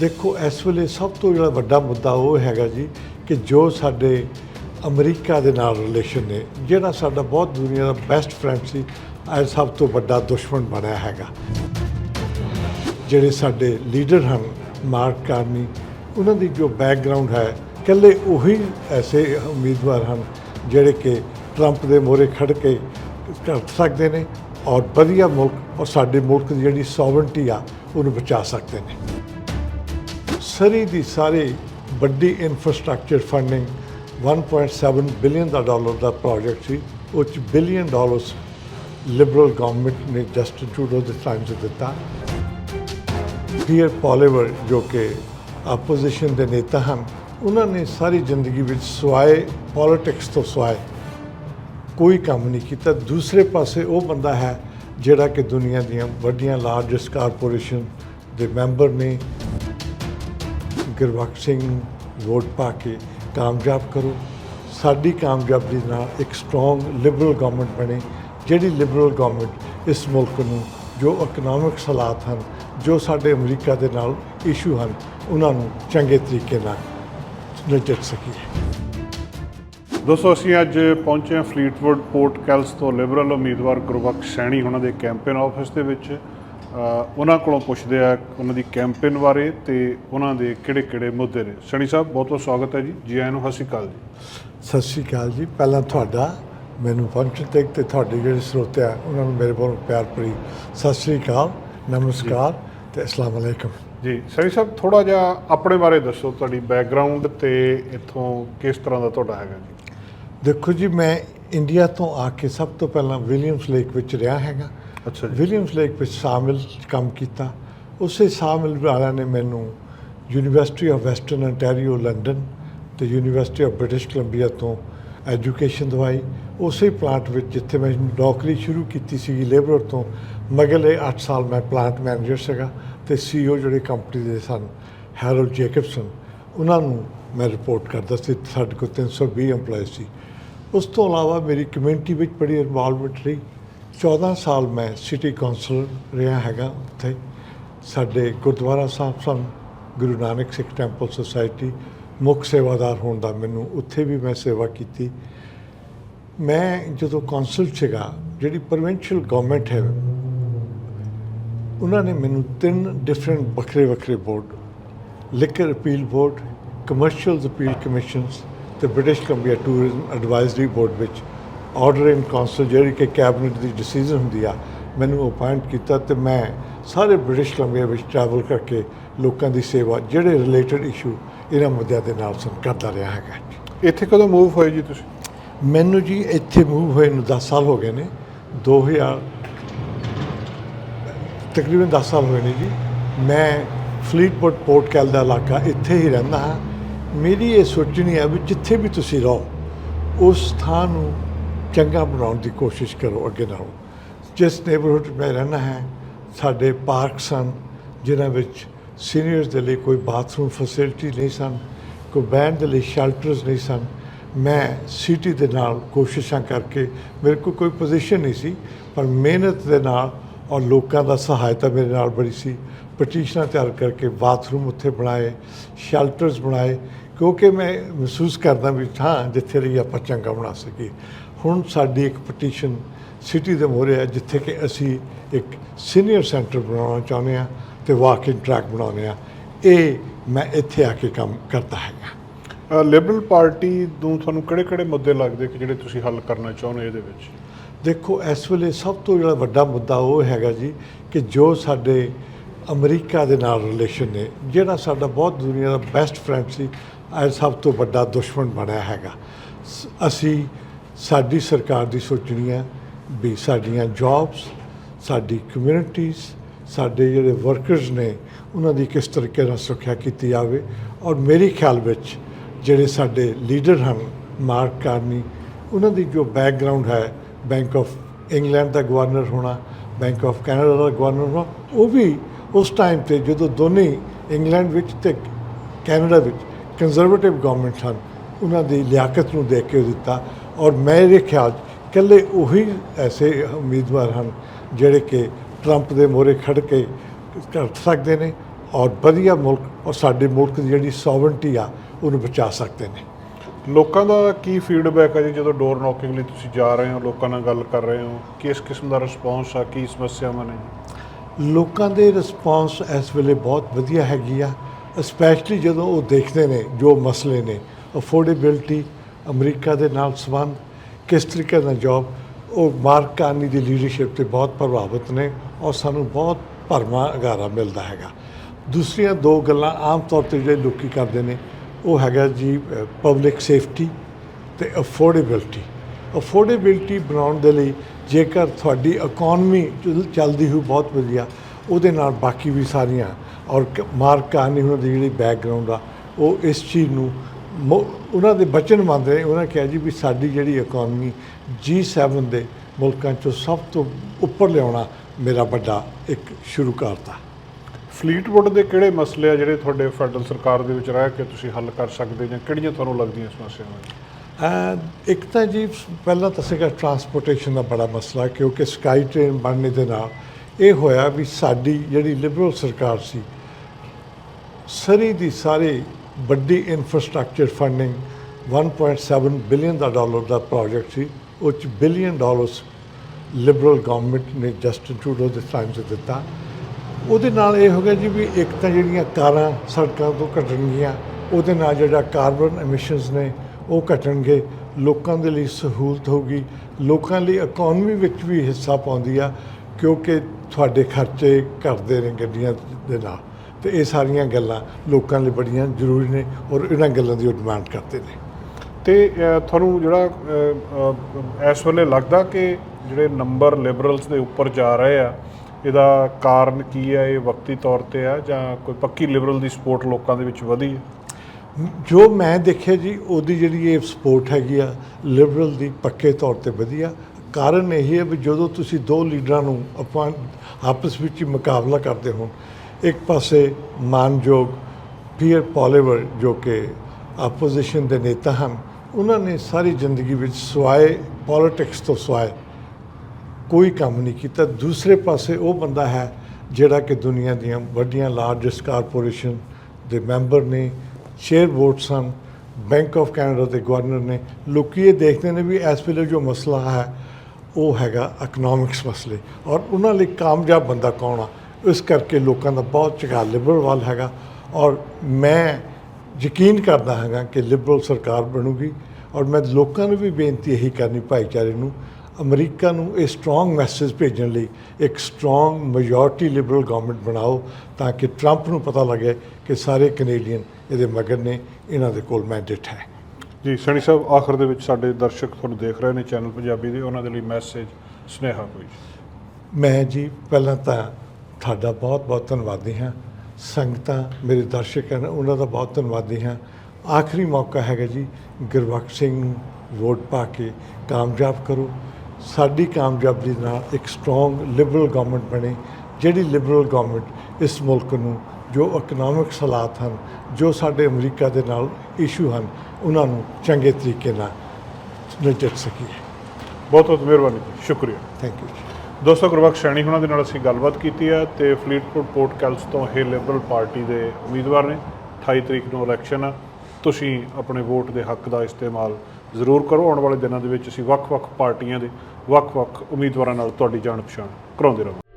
ਦੇਖੋ, ਇਸ ਵੇਲੇ ਸਭ ਤੋਂ ਜਿਹੜਾ ਵੱਡਾ ਮੁੱਦਾ ਉਹ ਹੈਗਾ ਜੀ ਕਿ ਜੋ ਸਾਡੇ ਅਮਰੀਕਾ ਦੇ ਨਾਲ ਰਿਲੇਸ਼ਨ ਨੇ, ਜਿਹੜਾ ਸਾਡਾ ਬਹੁਤ ਦੁਨੀਆ ਦਾ ਬੈਸਟ ਫਰੈਂਡ ਸੀ ਅੱਜ ਸਭ ਤੋਂ ਵੱਡਾ ਦੁਸ਼ਮਣ ਬਣਿਆ ਹੈਗਾ। ਜਿਹੜੇ ਸਾਡੇ ਲੀਡਰ ਹਨ, ਮਾਰਕ ਕਾਰਨੀ, ਉਹਨਾਂ ਦੀ ਜੋ ਬੈਕਗ੍ਰਾਉਂਡ ਹੈ, ਇਕੱਲੇ ਉਹੀ ਐਸੇ ਉਮੀਦਵਾਰ ਹਨ ਜਿਹੜੇ ਕਿ ਟਰੰਪ ਦੇ ਮੋਹਰੇ ਖੜ ਕੇ ਕਰ ਸਕਦੇ ਨੇ ਔਰ ਵਧੀਆ ਮੁਲਕ, ਔਰ ਸਾਡੇ ਮੁਲਕ ਦੀ ਜਿਹੜੀ ਸੋਵਰਨਟੀ ਆ, ਉਹਨੂੰ ਬਚਾ ਸਕਦੇ ਨੇ। ਸਰੀ ਦੀ ਸਾਰੀ ਵੱਡੀ ਇਨਫਰਾਸਟ੍ਰਕਚਰ ਫੰਡਿੰਗ 1.7 ਬਿਲੀਅਨ ਦਾ ਡਾਲਰ ਦਾ ਪ੍ਰੋਜੈਕਟ ਸੀ, ਉਹ 'ਚ ਬਿਲੀਅਨ ਡਾਲਰਸ ਲਿਬਰਲ ਗਵਰਨਮੈਂਟ ਨੇ ਜਸਟਿਨ ਟਰੂਡੋ ਦੇ ਟਾਈਮ 'ਚ ਦਿੱਤਾ। ਡੀਅਰ ਪੋਲੀਵਰ ਜੋ ਕਿ ਆਪੋਜੀਸ਼ਨ ਦੇ ਨੇਤਾ ਹਨ, ਉਹਨਾਂ ਨੇ ਸਾਰੀ ਜ਼ਿੰਦਗੀ ਵਿੱਚ ਸਵਾਏ ਪੋਲਿਟਿਕਸ ਤੋਂ ਸਵਾਏ, ਕੋਈ ਕੰਮ ਨਹੀਂ ਕੀਤਾ। ਦੂਸਰੇ ਪਾਸੇ ਉਹ ਬੰਦਾ ਹੈ ਜਿਹੜਾ ਕਿ ਦੁਨੀਆ ਦੀਆਂ ਵੱਡੀਆਂ ਲਾਰਜੈਸਟ ਕਾਰਪੋਰੇਸ਼ਨ ਦੇ ਮੈਂਬਰ ਨੇ ਗੁਰਬਖਸ਼ ਸਿੰਘ ਵੋਟ ਪਾ ਕੇ ਕਾਮਯਾਬ ਕਰੋ, ਸਾਡੀ ਕਾਮਯਾਬੀ ਨਾਲ ਇੱਕ ਸਟਰੋਂਗ ਲਿਬਰਲ ਗਵਰਨਮੈਂਟ ਬਣੇ, ਜਿਹੜੀ ਲਿਬਰਲ ਗਵਰਨਮੈਂਟ ਇਸ ਮੁਲਕ ਨੂੰ ਜੋ ਇਕਨੋਮਿਕ ਹਾਲਾਤ ਹਨ, ਜੋ ਸਾਡੇ ਅਮਰੀਕਾ ਦੇ ਨਾਲ ਇਸ਼ੂ ਹਨ, ਉਹਨਾਂ ਨੂੰ ਚੰਗੇ ਤਰੀਕੇ ਨਾਲ ਨਜਿੱਠ ਸਕੀਏ। ਦੋਸਤੋ, ਅਸੀਂ ਅੱਜ ਪਹੁੰਚੇ ਹਾਂ ਫਲੀਟਵੁੱਡ ਪੋਰਟ ਕੈਲਸ ਤੋਂ ਲਿਬਰਲ ਉਮੀਦਵਾਰ ਗੁਰਬਖਸ਼ ਸੈਣੀ ਉਹਨਾਂ ਦੇ ਕੈਂਪੇਨ ਆਫਿਸ ਦੇ ਵਿੱਚ। ਉਹਨਾਂ ਕੋਲੋਂ ਪੁੱਛਦੇ ਆ ਉਹਨਾਂ ਦੀ ਕੈਂਪੇਨ ਬਾਰੇ ਤੇ ਉਹਨਾਂ ਦੇ ਕਿਹੜੇ-ਕਿਹੜੇ ਮੁੱਦੇ ਨੇ। ਸੈਣੀ ਸਾਹਿਬ ਬਹੁਤ-ਬਹੁਤ ਸਵਾਗਤ ਹੈ ਜੀ। ਜੀ ਆਇਆਂ ਨੂੰ ਸਤਿ ਸ਼੍ਰੀ ਅਕਾਲ ਜੀ। ਸਤਿ ਸ਼੍ਰੀ ਅਕਾਲ ਜੀ। ਪਹਿਲਾਂ ਤੁਹਾਡਾ ਮੈਨੂੰ ਪਹੁੰਚਣ ਤੇ ਤੇ ਤੁਹਾਡੇ ਜਿਹੜੇ ਸਰੋਤੇ ਆ ਉਹਨਾਂ ਨੂੰ ਮੇਰੇ ਵੱਲੋਂ ਪਿਆਰ ਭਰੀ ਸਤਿ ਸ਼੍ਰੀ ਅਕਾਲ ਨਮਸਕਾਰ ਤੇ ਅਸਲਾਮ ਅਲੈਕਮ। ਜੀ ਸੈਣੀ ਸਾਹਿਬ ਥੋੜਾ ਜਿਹਾ ਆਪਣੇ ਬਾਰੇ ਦੱਸੋ ਤੁਹਾਡੀ ਬੈਕਗ੍ਰਾਉਂਡ ਤੇ ਇੱਥੋਂ ਕਿਸ ਤਰ੍ਹਾਂ ਦਾ ਤੁਹਾਡਾ ਹੈਗਾ ਜੀ। ਦੇਖੋ ਜੀ ਮੈਂ ਇੰਡੀਆ ਤੋਂ ਆ ਕੇ ਸਭ ਤੋਂ ਪਹਿਲਾਂ ਵਿਲੀਅਮਸ ਲੇਕ ਵਿੱਚ ਰਿਹਾ ਹੈਗਾ। ਅੱਛਾ ਜੀ। ਵਿਲੀਅਮਸ ਲੇਕ ਵਿੱਚ ਸਾਮਿਲ ਕੰਮ ਕੀਤਾ। ਉਸੇ ਸਾਮਿਲ ਵਾਲਿਆਂ ਨੇ ਮੈਨੂੰ University of Western Ontario London ਤੇ ਯੂਨੀਵਰਸਿਟੀ ਆਫ ਬ੍ਰਿਟਿਸ਼ ਕੋਲੰਬੀਆ ਤੋਂ ਐਜੂਕੇਸ਼ਨ ਦਵਾਈ। ਉਸੇ ਪਲਾਂਟ ਵਿੱਚ ਜਿੱਥੇ ਮੈਂ ਨੌਕਰੀ ਸ਼ੁਰੂ ਕੀਤੀ ਸੀ ਲੇਬਰ ਤੋਂ ਮਗਲੇ 8 ਸਾਲ ਮੈਂ ਪਲਾਂਟ ਮੈਨੇਜਰ ਸੀਗਾ ਤੇ ਸੀਈਓ ਜਿਹੜੇ ਕੰਪਨੀ ਦੇ ਸਨ ਹੈਰੋਲਡ ਜੇਕਬਸਨ ਉਹਨਾਂ ਨੂੰ ਮੈਂ ਰਿਪੋਰਟ ਕਰਦਾ ਸੀ ਸਾਡੇ ਕੋਲ 320 EMPLOYEE ਸੀ। ਉਸ ਤੋਂ ਇਲਾਵਾ ਮੇਰੀ ਕਮਿਊਨਿਟੀ ਵਿੱਚ ਬੜੀ ਇਨਵੋਲਵਮੈਂਟ ਰਹੀ। 14 ਸਾਲ ਮੈਂ ਸਿਟੀ ਕਾਉਂਸਲਰ ਰਿਹਾ ਹੈਗਾ ਉੱਥੇ। ਸਾਡੇ ਗੁਰਦੁਆਰਾ ਸਾਹਿਬ ਸਨ, ਗੁਰੂ ਨਾਨਕ ਸਿੱਖ ਟੈਂਪਲ ਸੁਸਾਇਟੀ, ਮੁੱਖ ਸੇਵਾਦਾਰ ਹੋਣ ਦਾ ਮੈਨੂੰ ਉੱਥੇ ਵੀ ਮੈਂ ਸੇਵਾ ਕੀਤੀ। ਮੈਂ ਜਦੋਂ ਕੌਂਸਲ ਸੀਗਾ, ਜਿਹੜੀ ਪ੍ਰੋਵਿੰਸ਼ੀਅਲ ਗਵਰਨਮੈਂਟ ਹੈ, ਉਹਨਾਂ ਨੇ ਮੈਨੂੰ ਤਿੰਨ ਡਿਫਰੈਂਟ ਵੱਖਰੇ ਵੱਖਰੇ board liquor appeal board commercial appeal commissions ਤੇ British Columbia tourism advisory board ਵਿੱਚ ਆਰਡਰ ਇਨ ਕਾਉਂਸਲ ਜਿਹੜੀ ਕਿ ਕੈਬਨਿਟ ਦੀ ਡਿਸੀਜਨ ਹੁੰਦੀ ਆ ਮੈਨੂੰ ਅਪਾਇੰਟ ਕੀਤਾ ਤੇ ਮੈਂ ਸਾਰੇ ਬ੍ਰਿਟਿਸ਼ ਕੰਬੀਆ ਵਿੱਚ ਟਰੈਵਲ ਕਰਕੇ ਲੋਕਾਂ ਦੀ ਸੇਵਾ ਜਿਹੜੇ ਰਿਲੇਟਡ ਇਸ਼ੂ ਇਹਨਾਂ ਮੁੱਦਿਆਂ ਦੇ ਨਾਲ ਸੰ ਕਰਦਾ ਰਿਹਾ ਹੈਗਾ। ਇੱਥੇ ਕਦੋਂ ਮੂਵ ਹੋਏ ਜੀ ਤੁਸੀਂ? ਮੈਨੂੰ ਜੀ ਇੱਥੇ ਮੂਵ ਹੋਏ ਨੂੰ 10 ਸਾਲ ਹੋ ਗਏ ਨੇ। 2000 ਤਕਰੀਬਨ 10 ਸਾਲ ਹੋਏ ਨੇ ਜੀ। ਮੈਂ ਫਲੀਟਵੁੱਡ ਪੋਰਟ ਕੈਲ ਦਾ ਇਲਾਕਾ ਇੱਥੇ ਹੀ ਰਹਿੰਦਾ ਹਾਂ। ਮੇਰੀ ਇਹ ਸੋਚਣੀ ਹੈ ਵੀ ਜਿੱਥੇ ਵੀ ਤੁਸੀਂ ਰਹੋ ਉਸ ਥਾਂ ਨੂੰ ਚੰਗਾ ਬਣਾਉਣ ਦੀ ਕੋਸ਼ਿਸ਼ ਕਰੋ ਅੱਗੇ ਨਾਲੋਂ ਜਿਸ ਨੇਬਰਹੁੱਡ ਮੈਂ ਰਹਿਣਾ ਹੈ, ਸਾਡੇ ਪਾਰਕ ਸਨ ਜਿਨ੍ਹਾਂ ਵਿੱਚ ਸੀਨੀਅਰਸ ਦੇ ਲਈ ਕੋਈ ਬਾਥਰੂਮ ਫੈਸਿਲਿਟੀ ਨਹੀਂ ਸਨ, ਕੋਈ ਬੈਠਣ ਦੇ ਲਈ ਸ਼ੈਲਟਰਸ ਨਹੀਂ ਸਨ। ਮੈਂ ਸਿਟੀ ਦੇ ਨਾਲ ਕੋਸ਼ਿਸ਼ਾਂ ਕਰਕੇ ਮੇਰੇ ਕੋਲ ਕੋਈ ਪੋਜੀਸ਼ਨ ਨਹੀਂ ਸੀ, ਪਰ ਮਿਹਨਤ ਦੇ ਨਾਲ ਔਰ ਲੋਕਾਂ ਦਾ ਸਹਾਇਤਾ ਮੇਰੇ ਨਾਲ ਬੜੀ ਸੀ। ਪਟੀਸ਼ਨਾਂ ਤਿਆਰ ਕਰਕੇ ਬਾਥਰੂਮ ਉੱਥੇ ਬਣਾਏ ਸ਼ੈਲਟਰਸ ਬਣਾਏ, ਕਿਉਂਕਿ ਮੈਂ ਮਹਿਸੂਸ ਕਰਦਾ ਵੀ ਹਾਂ, ਜਿੱਥੇ ਲਈ ਆਪਾਂ ਚੰਗਾ ਬਣਾ ਸਕੀਏ। ਹੁਣ ਸਾਡੀ ਇੱਕ ਪਟੀਸ਼ਨ ਸਿਟੀ ਦੇ ਮੋਹਰੇ ਹੈ ਜਿੱਥੇ ਕਿ ਅਸੀਂ ਇੱਕ ਸੀਨੀਅਰ ਸੈਂਟਰ ਬਣਾਉਣਾ ਚਾਹੁੰਦੇ ਹਾਂ ਤੇ ਵਾਕਿੰਗ ਟਰੈਕ ਬਣਾਉਣੇ ਆ ਇਹ ਮੈਂ ਇੱਥੇ ਆ ਕੇ ਕੰਮ ਕਰਦਾ ਹੈਗਾ। ਲਿਬਰਲ ਪਾਰਟੀ ਨੂੰ ਤੁਹਾਨੂੰ ਕਿਹੜੇ-ਕਿਹੜੇ ਮੁੱਦੇ ਲੱਗਦੇ ਕਿ ਜਿਹੜੇ ਤੁਸੀਂ ਹੱਲ ਕਰਨਾ ਚਾਹੁੰਦੇ ਇਹਦੇ ਵਿੱਚ? ਦੇਖੋ ਇਸ ਵੇਲੇ ਸਭ ਤੋਂ ਜਿਹੜਾ ਵੱਡਾ ਮੁੱਦਾ ਉਹ ਹੈਗਾ ਜੀ ਕਿ ਜੋ ਸਾਡੇ ਅਮਰੀਕਾ ਦੇ ਨਾਲ ਰਿਲੇਸ਼ਨ ਨੇ ਜਿਹੜਾ ਸਾਡਾ ਬਹੁਤ ਦੁਨੀਆ ਦਾ ਬੈਸਟ ਫਰੈਂਡ ਸੀ ਅੱਜ ਸਭ ਤੋਂ ਵੱਡਾ ਦੁਸ਼ਮਣ ਬਣਿਆ ਹੈਗਾ। ਅਸੀਂ ਸਾਡੀ ਸਰਕਾਰ ਦੀ ਸੋਚਣੀ ਹੈ ਵੀ ਸਾਡੀਆਂ ਜੌਬਸ ਸਾਡੀ ਕਮਿਊਨਿਟੀਜ਼ ਸਾਡੇ ਜਿਹੜੇ ਵਰਕਰਸ ਨੇ, ਉਹਨਾਂ ਦੀ ਕਿਸ ਤਰੀਕੇ ਨਾਲ ਸੁਰੱਖਿਆ ਕੀਤੀ ਜਾਵੇ। ਔਰ ਮੇਰੇ ਖਿਆਲ ਵਿੱਚ ਜਿਹੜੇ ਸਾਡੇ ਲੀਡਰ ਹਨ, ਮਾਰਕ ਕਾਰਨੀ, ਉਹਨਾਂ ਦੀ ਜੋ ਬੈਕਗ੍ਰਾਉਂਡ ਹੈ ਬੈਂਕ ਆਫ ਇੰਗਲੈਂਡ ਦਾ ਗਵਰਨਰ ਹੋਣਾ ਬੈਂਕ ਆਫ ਕੈਨੇਡਾ ਦਾ ਗਵਰਨਰ ਹੋਣਾ, ਉਹ ਵੀ ਉਸ ਟਾਈਮ ਤੇ ਜਦੋਂ ਦੋਨੇ ਇੰਗਲੈਂਡ ਵਿੱਚ ਤੇ ਕੈਨੇਡਾ ਵਿੱਚ ਕੰਜ਼ਰਵੇਟਿਵ ਗਵਰਨਮੈਂਟ ਹਨ, ਉਹਨਾਂ ਦੀ ਲਿਆਕਤ ਨੂੰ ਦੇਖ ਕੇ ਦਿੱਤਾ। ਔਰ ਮੇਰੇ ਖਿਆਲ 'ਚ ਇਕੱਲੇ ਉਹੀ ਐਸੇ ਉਮੀਦਵਾਰ ਹਨ ਜਿਹੜੇ ਕਿ ਟਰੰਪ ਦੇ ਮੋਹਰੇ ਖੜ ਕੇ ਕਰ ਸਕਦੇ ਨੇ ਔਰ ਵਧੀਆ ਮੁਲਕ ਔਰ ਸਾਡੇ ਮੁਲਕ ਦੀ ਜਿਹੜੀ ਸੋਵਰਨਟੀ ਆ ਉਹਨੂੰ ਬਚਾ ਸਕਦੇ ਨੇ। ਲੋਕਾਂ ਦਾ ਕੀ ਫੀਡਬੈਕ ਹੈ ਜੀ ਜਦੋਂ ਡੋਰ ਨੌਕਿੰਗ ਲਈ ਤੁਸੀਂ ਜਾ ਰਹੇ ਹੋ ਲੋਕਾਂ ਨਾਲ ਗੱਲ ਕਰ ਰਹੇ ਹੋ? ਕਿਸ ਕਿਸਮ ਦਾ ਰਿਸਪੌਂਸ ਆ? ਕੀ ਸਮੱਸਿਆਵਾਂ ਨੇ ਲੋਕਾਂ ਦੇ ਰਿਸਪਾਂਸ ਇਸ ਵੇਲੇ ਬਹੁਤ ਵਧੀਆ ਹੈਗੀ ਆ ਸਪੈਸ਼ਲੀ ਜਦੋਂ ਉਹ ਦੇਖਦੇ ਨੇ ਜੋ ਮਸਲੇ ਨੇ ਅਫੋਰਡੇਬਿਲਟੀ ਅਮਰੀਕਾ ਦੇ ਨਾਲ ਸੰਬੰਧ ਕਿਸ ਤਰੀਕੇ ਨਾਲ ਜੌਬ ਉਹ ਮਾਰਕ ਕਾਰਨੀ ਦੀ ਲੀਡਰਸ਼ਿਪ ਤੇ ਬਹੁਤ ਪ੍ਰਭਾਵਿਤ ਨੇ ਔਰ ਸਾਨੂੰ ਬਹੁਤ ਭਰਮਾ ਅਗਾਰਾ ਮਿਲਦਾ ਹੈਗਾ। ਦੂਸਰੀਆਂ ਦੋ ਗੱਲਾਂ ਆਮ ਤੌਰ ਤੇ ਜਿਹੜੇ ਲੋਕੀ ਕਰਦੇ ਨੇ, ਉਹ ਹੈਗਾ ਜੀ ਪਬਲਿਕ ਸੇਫਟੀ ਤੇ ਅਫੋਰਡੇਬਿਲਟੀ ਅਫੋਰਡੇਬਿਲਟੀ ਬਣਾਉਣ ਦੇ ਲਈ ਜੇਕਰ ਤੁਹਾਡੀ ਇਕਨੋਮੀ ਚੱਲਦੀ ਹੋਈ ਬਹੁਤ ਵਧੀਆ, ਉਹਦੇ ਨਾਲ ਬਾਕੀ ਵੀ ਸਾਰੀਆਂ ਔਰ ਕ- ਮਾਰਕ ਕਹਾਣੀ ਉਹਨਾਂ ਦੀ ਜਿਹੜੀ ਬੈਕਗ੍ਰਾਉਂਡ ਆ, ਉਹ ਇਸ ਚੀਜ਼ ਨੂੰ ਉਹਨਾਂ ਦੇ ਬਚਨ ਮੰਨਦੇ ਨੇ ਉਹਨਾਂ ਕਿਹਾ ਜੀ ਵੀ ਸਾਡੀ ਜਿਹੜੀ ਇਕਨੋਮੀ G7 ਦੇ ਮੁਲਕਾਂ ਚੋਂ ਸਭ ਤੋਂ ਉੱਪਰ ਲਿਆਉਣਾ ਮੇਰਾ ਵੱਡਾ ਇੱਕ ਸ਼ੁਰੂ ਕਰਤਾ। ਫਲੀਟਵੁੱਡ ਦੇ ਕਿਹੜੇ ਮਸਲੇ ਆ ਜਿਹੜੇ ਤੁਹਾਡੇ ਫੈਡਰਲ ਸਰਕਾਰ ਦੇ ਵਿੱਚ ਰਹਿ ਕੇ ਤੁਸੀਂ ਹੱਲ ਕਰ ਸਕਦੇ ਜਾਂ ਕਿਹੜੀਆਂ ਤੁਹਾਨੂੰ ਲੱਗਦੀਆਂ ਸਮੱਸਿਆਵਾਂ ਇੱਕ ਤਾਂ ਜੀ ਪਹਿਲਾਂ ਤਾਂ ਸੀਗਾ ਟਰਾਂਸਪੋਰਟੇਸ਼ਨ ਦਾ ਬੜਾ ਮਸਲਾ ਕਿਉਂਕਿ ਸਕਾਈ ਟ੍ਰੇਨ ਬਣਨੇ ਦੇ ਨਾਲ ਇਹ ਹੋਇਆ ਵੀ ਸਾਡੀ ਜਿਹੜੀ ਲਿਬਰਲ ਸਰਕਾਰ ਸੀ ਸਾਰੀ ਦੀ ਸਾਰੀ ਵੱਡੀ ਇਨਫਰਾਸਟ੍ਰਕਚਰ ਫੰਡਿੰਗ 1.7 ਬਿਲੀਅਨ ਦਾ ਡਾਲਰ ਦਾ ਪ੍ਰੋਜੈਕਟ ਸੀ, ਉਹ 'ਚ ਬਿਲੀਅਨ ਡਾਲਰਸ ਲਿਬਰਲ ਗਵਰਨਮੈਂਟ ਨੇ ਜਸਟਿਨ ਟਰੂਡੋ ਦੇ ਟਾਈਮ 'ਚ ਦਿੱਤਾ। ਉਹਦੇ ਨਾਲ ਇਹ ਹੋ ਗਿਆ ਜੀ ਵੀ ਇੱਕ ਤਾਂ ਜਿਹੜੀਆਂ ਕਾਰਾਂ ਸੜਕਾਂ ਤੋਂ ਘਟਣਗੀਆਂ, ਉਹਦੇ ਨਾਲ ਜਿਹੜਾ ਕਾਰਬਨ ਐਮਿਸ਼ਨਸ ਨੇ ਉਹ ਘਟਣਗੇ, ਲੋਕਾਂ ਦੇ ਲਈ ਸਹੂਲਤ ਹੋਗੀ ਲੋਕਾਂ ਲਈ ਇਕਨੋਮੀ ਵਿੱਚ ਵੀ ਹਿੱਸਾ ਪਾਉਂਦੀ ਆ, ਕਿਉਂਕਿ ਤੁਹਾਡੇ ਖਰਚੇ ਘਟਦੇ ਨੇ ਗੱਡੀਆਂ ਦੇ ਨਾਲ। ਤੇ ਇਹ ਸਾਰੀਆਂ ਗੱਲਾਂ ਲੋਕਾਂ ਲਈ ਬੜੀਆਂ ਜ਼ਰੂਰੀ ਨੇ ਔਰ ਇਹਨਾਂ ਗੱਲਾਂ ਦੀ ਉਹ ਡਿਮਾਂਡ ਕਰਦੇ ਨੇ। ਤੇ ਤੁਹਾਨੂੰ ਜਿਹੜਾ ਇਸ ਵੇਲੇ ਲੱਗਦਾ ਕਿ ਜਿਹੜੇ ਨੰਬਰ ਲਿਬਰਲਸ ਦੇ ਉੱਪਰ ਜਾ ਰਹੇ ਆ, ਇਹਦਾ ਕਾਰਨ ਕੀ ਹੈ ਇਹ ਵਕਤੀ ਤੌਰ ਤੇ ਆ ਜਾਂ ਕੋਈ ਪੱਕੀ ਲਿਬਰਲ ਦੀ ਸਪੋਰਟ ਲੋਕਾਂ ਦੇ ਵਿੱਚ ਵਧੀ ਹੈ ਜੋ ਮੈਂ ਦੇਖਿਆ ਜੀ, ਉਹਦੀ ਜਿਹੜੀ ਇਹ ਸਪੋਰਟ ਹੈਗੀ ਆ ਲਿਬਰਲ ਦੀ ਪੱਕੇ ਤੌਰ ਤੇ ਵਧੀਆ ਕਾਰਨ ਇਹ ਹੈ ਵੀ ਜਦੋਂ ਤੁਸੀਂ ਦੋ ਲੀਡਰਾਂ ਨੂੰ ਆਪਾਂ ਆਪਸ ਵਿੱਚ ਹੀ ਮੁਕਾਬਲਾ ਕਰਦੇ ਹੋ ਇੱਕ ਪਾਸੇ ਮਾਨਯੋਗ ਪੀਅਰ ਪੋਲੀਵਰ ਜੋ ਕਿ ਆਪੋਜੀਸ਼ਨ ਦੇ ਨੇਤਾ ਹਨ, ਉਹਨਾਂ ਨੇ ਸਾਰੀ ਜ਼ਿੰਦਗੀ ਵਿੱਚ ਸਵਾਏ, ਪੋਲਿਟਿਕਸ ਤੋਂ ਸਵਾਏ ਕੋਈ ਕੰਮ ਨਹੀਂ ਕੀਤਾ। ਦੂਸਰੇ ਪਾਸੇ ਉਹ ਬੰਦਾ ਹੈ ਜਿਹੜਾ ਕਿ ਦੁਨੀਆ ਦੀਆਂ ਵੱਡੀਆਂ ਲਾਰਜੈਸਟ ਕਾਰਪੋਰੇਸ਼ਨ ਦੇ ਮੈਂਬਰ ਨੇ ਸ਼ੇਅਰ ਬੋਰਡ ਸਨ ਬੈਂਕ ਆਫ ਕੈਨੇਡਾ ਦੇ ਗਵਰਨਰ ਨੇ। ਲੋਕੀ ਇਹ ਦੇਖਦੇ ਨੇ ਵੀ ਇਸ ਵੇਲੇ ਜੋ ਮਸਲਾ ਹੈ, ਉਹ ਹੈਗਾ ਇਕਨੋਮਿਕਸ ਮਸਲੇ। ਔਰ ਉਹਨਾਂ ਲਈ ਕਾਮਯਾਬ ਬੰਦਾ ਕੌਣ ਆ? ਇਸ ਕਰਕੇ ਲੋਕਾਂ ਦਾ ਬਹੁਤ ਝੁਕਾਅ ਲਿਬਰਲ ਵੱਲ ਹੈਗਾ ਔਰ ਮੈਂ ਯਕੀਨ ਕਰਦਾ ਹਾਂਗਾ ਕਿ ਲਿਬਰਲ ਸਰਕਾਰ ਬਣੂਗੀ ਔਰ ਮੈਂ ਲੋਕਾਂ ਨੂੰ ਵੀ ਬੇਨਤੀ ਇਹੀ ਕਰਨੀ ਭਾਈਚਾਰੇ ਨੂੰ ਅਮਰੀਕਾ ਨੂੰ ਇਹ ਸਟਰੋਂਗ ਮੈਸੇਜ ਭੇਜਣ ਲਈ ਇੱਕ ਸਟਰੋਂਗ ਮੈਜੋਰਟੀ ਲਿਬਰਲ ਗਵਰਨਮੈਂਟ ਬਣਾਓ ਤਾਂ ਕਿ ਟਰੰਪ ਨੂੰ ਪਤਾ ਲੱਗੇ ਕਿ ਸਾਰੇ ਕੈਨੇਡੀਅਨ ਇਹਦੇ ਮਗਰ ਨੇ ਇਹਨਾਂ ਦੇ ਕੋਲ ਮੈਂਡੇਟ ਹੈ। ਜੀ ਸਣੀ ਸਾਹਿਬ ਆਖਰ ਦੇ ਵਿੱਚ ਸਾਡੇ ਦਰਸ਼ਕ ਤੁਹਾਨੂੰ ਦੇਖ ਰਹੇ ਨੇ ਚੈਨਲ ਪੰਜਾਬੀ ਦੇ ਉਹਨਾਂ ਦੇ ਲਈ ਮੈਸੇਜ ਸੁਨੇਹਾ ਕੋਈ। ਮੈਂ ਜੀ ਪਹਿਲਾਂ ਤਾਂ ਤੁਹਾਡਾ ਬਹੁਤ ਬਹੁਤ ਧੰਨਵਾਦੀ ਹਾਂ। ਸੰਗਤਾਂ ਮੇਰੇ ਦਰਸ਼ਕ ਹਨ ਉਹਨਾਂ ਦਾ ਬਹੁਤ ਧੰਨਵਾਦੀ ਹਾਂ। ਆਖਰੀ ਮੌਕਾ ਹੈਗਾ ਜੀ ਗੁਰਬਖਸ਼ ਸਿੰਘ ਨੂੰ ਵੋਟ ਪਾ ਕੇ ਕਾਮਯਾਬ ਕਰੋ। ਸਾਡੀ ਕਾਮਯਾਬੀ ਨਾਲ ਇੱਕ ਸਟਰੋਂਗ ਲਿਬਰਲ ਗਵਰਨਮੈਂਟ ਬਣੇ ਜਿਹੜੀ ਲਿਬਰਲ ਗਵਰਨਮੈਂਟ ਇਸ ਮੁਲਕ ਨੂੰ ਜੋ ਇਕਨੋਮਿਕ ਹਾਲਾਤ ਹਨ ਜੋ ਸਾਡੇ ਅਮਰੀਕਾ ਦੇ ਨਾਲ ਇਸ਼ੂ ਹਨ ਉਹਨਾਂ ਨੂੰ ਚੰਗੇ ਤਰੀਕੇ ਨਾਲ ਨਜਿੱਠ ਸਕੀਏ। ਬਹੁਤ ਬਹੁਤ ਮਿਹਰਬਾਨੀ ਜੀ ਸ਼ੁਕਰੀਆ। ਥੈਂਕ ਯੂ ਜੀ। ਦੋਸਤੋ, ਗੁਰਬਖਸ਼ ਸੈਣੀ ਉਹਨਾਂ ਦੇ ਨਾਲ ਅਸੀਂ ਗੱਲਬਾਤ ਕੀਤੀ ਹੈ ਤੇ ਫਲੀਟਵੁੱਡ ਪੋਰਟ ਕੈਲਸ ਤੋਂ ਇਹ ਲਿਬਰਲ ਪਾਰਟੀ ਦੇ ਉਮੀਦਵਾਰ ਨੇ। 28 ਤਰੀਕ ਨੂੰ ਇਲੈਕਸ਼ਨ ਆ। ਤੁਸੀਂ ਆਪਣੇ ਵੋਟ ਦੇ ਹੱਕ ਦਾ ਇਸਤੇਮਾਲ ਜ਼ਰੂਰ ਕਰੋ। ਆਉਣ ਵਾਲੇ ਦਿਨਾਂ ਦੇ ਵਿੱਚ ਅਸੀਂ ਵੱਖ-ਵੱਖ ਪਾਰਟੀਆਂ ਦੇ ਵੱਖ-ਵੱਖ ਉਮੀਦਵਾਰਾਂ ਨਾਲ ਤੁਹਾਡੀ ਜਾਣ ਪਛਾਣ ਕਰਾਉਂਦੇ ਰਹਾਂਗੇ